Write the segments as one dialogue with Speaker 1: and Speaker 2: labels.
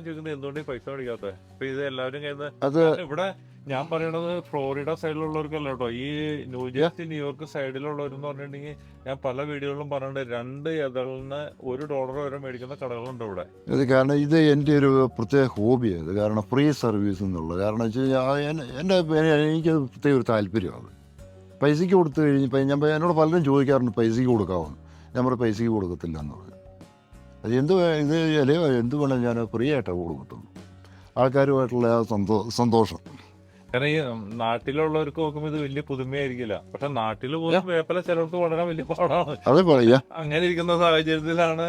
Speaker 1: ചോദിക്കുന്നത് എന്തുകൊണ്ട് പൈസ മേടിക്കാത്ത ഇപ്പൊ ഇത് എല്ലാവരും
Speaker 2: അത്
Speaker 1: ഇവിടെ ഞാൻ പറയണത് ഫ്ലോറിഡ സൈഡിലുള്ളവർക്കല്ല കേട്ടോ. ഈ ന്യൂജേഴ്സി ന്യൂയോർക്ക് സൈഡിലുള്ളവരെന്ന് പറഞ്ഞിട്ടുണ്ടെങ്കിൽ ഞാൻ പല വീഡിയോകളിലും പറഞ്ഞിട്ടുണ്ട് രണ്ട് എതളിന് ഒരു ഡോളർ വരെ മേടിക്കുന്ന കടകളുണ്ട് ഇവിടെ.
Speaker 2: ഇത് കാരണം ഇത് എന്റെ ഒരു പ്രത്യേക ഹോബിയാണ് ഇത് കാരണം ഫ്രീ സർവീസ് എന്നുള്ളത്. കാരണം വെച്ച് കഴിഞ്ഞാൽ എൻ- എന്റെ എനിക്ക് പ്രത്യേക ഒരു താല്പര്യമാണ് പൈസയ്ക്ക് കൊടുത്തു കഴിഞ്ഞപ്പോൾ ഞാൻ എന്നോട് പലരും ചോദിക്കാറുണ്ട് പൈസയ്ക്ക് കൊടുക്കാവുന്നു ഞാൻ പൈസയ്ക്ക് കൊടുക്കത്തില്ല എന്ന് പറഞ്ഞു. അത് എന്ത് ഇത് അല്ലയോ എന്ത് വേണം ഞാൻ ഫ്രീ ആയിട്ടാണ് കൊടുക്കത്തുള്ളൂ. ആൾക്കാരുമായിട്ടുള്ള ആ സന്തോ സന്തോഷം.
Speaker 1: കാരണം ഈ നാട്ടിലുള്ളവർക്ക് നോക്കുമ്പോൾ ഇത് വലിയ പുതുമയായിരിക്കില്ല. പക്ഷെ നാട്ടിൽ പോലും വേപ്പല ചിലർക്ക് വളരെ വലിയ പാടാണ്.
Speaker 2: അതേ പറയാ
Speaker 1: അങ്ങനെ ഇരിക്കുന്ന സാഹചര്യത്തിലാണ്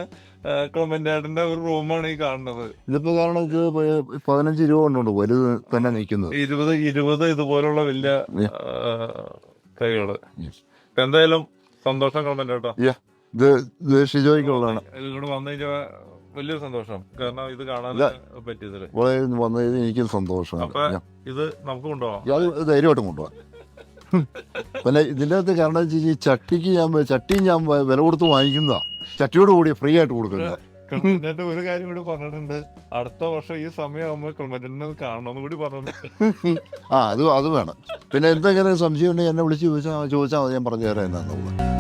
Speaker 1: ക്ലമന്റാടിന്റെ ഒരു റൂമാണ് ഈ കാണുന്നത്.
Speaker 2: ഇതിപ്പോ കാരണം ഇത് പതിനഞ്ച് രൂപ കൊണ്ടുണ്ട് വലുത് തന്നെ നിൽക്കുന്നത്.
Speaker 1: ഇരുപത് ഇരുപത് ഇതുപോലുള്ള വലിയ കൈകൾ. എന്തായാലും സന്തോഷം ക്ലമന്റാട്ടോ
Speaker 2: ഇത് ഇത് ഷിജോയ്ക്കുള്ളതാണ്
Speaker 1: ഇവിടെ വന്നു കഴിഞ്ഞാൽ വലിയൊരു സന്തോഷം. കാരണം ഇത് കാണാൻ.
Speaker 2: പറ്റിയതിൽ. വന്നതിന് എനിക്കും സന്തോഷമാണ്.
Speaker 1: ഇത് നമുക്ക് കൊണ്ടുപോകാം
Speaker 2: ധൈര്യമായിട്ടും കൊണ്ടുപോകാം പിന്നെ ഇതിന്റെ അകത്ത് കാരണം വെച്ച് ഈ ചട്ടിക്ക് ഞാൻ ചട്ടിയും ഞാൻ വില കൊടുത്ത് വാങ്ങിക്കുന്നതാ. ചട്ടിയോട് കൂടി ഫ്രീ ആയിട്ട് കൊടുക്കുന്നത്.
Speaker 1: എന്നിട്ട് ഒരു കാര്യം കൂടി പറഞ്ഞിട്ടുണ്ട്. അടുത്ത വർഷം ഈ സമയമാകുമ്പോൾ ക്ലമന്റിനെ കാണണമെന്ന് കൂടി പറഞ്ഞിട്ടുണ്ട്.
Speaker 2: ആ അത് അത് വേണം. പിന്നെ എന്തെങ്കിലും സംശയം ഉണ്ടെങ്കിൽ എന്നെ വിളിച്ച് ചോദിച്ചാൽ ചോദിച്ചാൽ മതി. ഞാൻ പറഞ്ഞു തരാം എന്നാന്നുള്ളത്